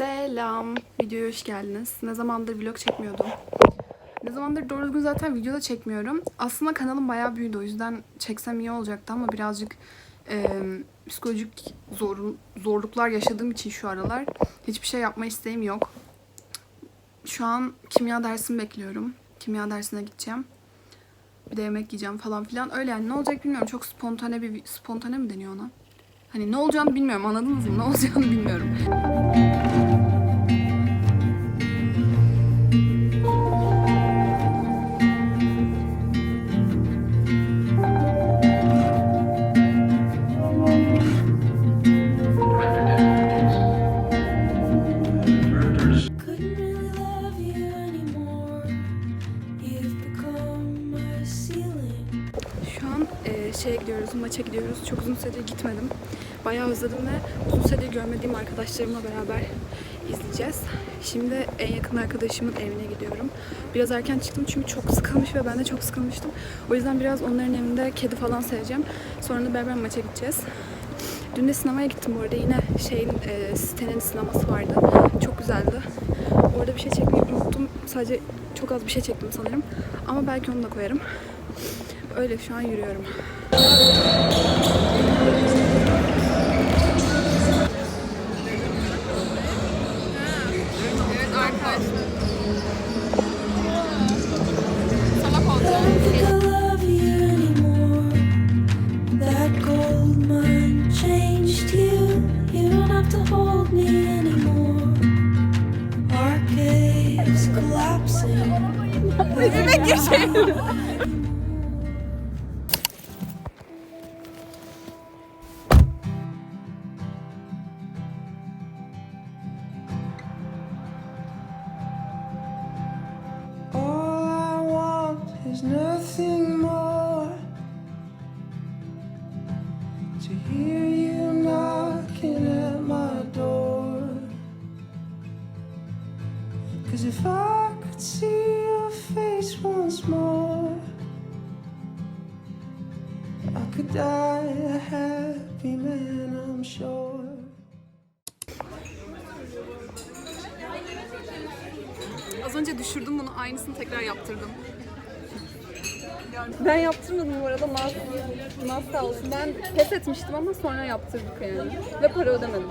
Selam. Videoya hoş geldiniz. Ne zamandır vlog çekmiyordum. Ne zamandır doğru düzgün zaten video da çekmiyorum. Aslında kanalım bayağı büyüdü o yüzden çeksem iyi olacaktı ama birazcık e, psikolojik zor, zorluklar yaşadığım için şu aralar hiçbir şey yapma isteğim yok. Şu an kimya dersimi bekliyorum. Kimya dersine gideceğim. Bir de yemek yiyeceğim falan filan. Öyle yani ne olacak bilmiyorum. Çok spontane bir spontane mi deniyor ona? Hani ne olacağını bilmiyorum anladınız mı? Ne olacağını bilmiyorum. Şeye gidiyoruz, maça gidiyoruz. Çok uzun süredir gitmedim. Bayağı özledim ve uzun süredir görmediğim arkadaşlarımla beraber izleyeceğiz. Şimdi en yakın arkadaşımın evine gidiyorum. Biraz erken çıktım çünkü çok sıkılmış ve ben de çok sıkılmıştım. O yüzden biraz onların evinde kedi falan seveceğim. Sonra da beraber maça gideceğiz. Dün de sinemaya gittim bu arada. Yine şeyin, e, sitenin sineması vardı. Çok güzeldi. Orada bir şey çekmeyi unuttum. Sadece çok az bir şey çektim sanırım. Ama belki onu da koyarım. Öyle şu an yürüyorum. Evet arkadaşlar. Nothing more to hear you knocking at my door. Cause if I could see your face once more, I could die a happy man, I'm sure. Az önce düşürdüm bunu aynısını tekrar yaptırdım. Ben yaptırmadım bu arada Naz, Naz sağ olsun. Ben pes etmiştim ama sonra yaptırdık yani. Ve para ödemedim.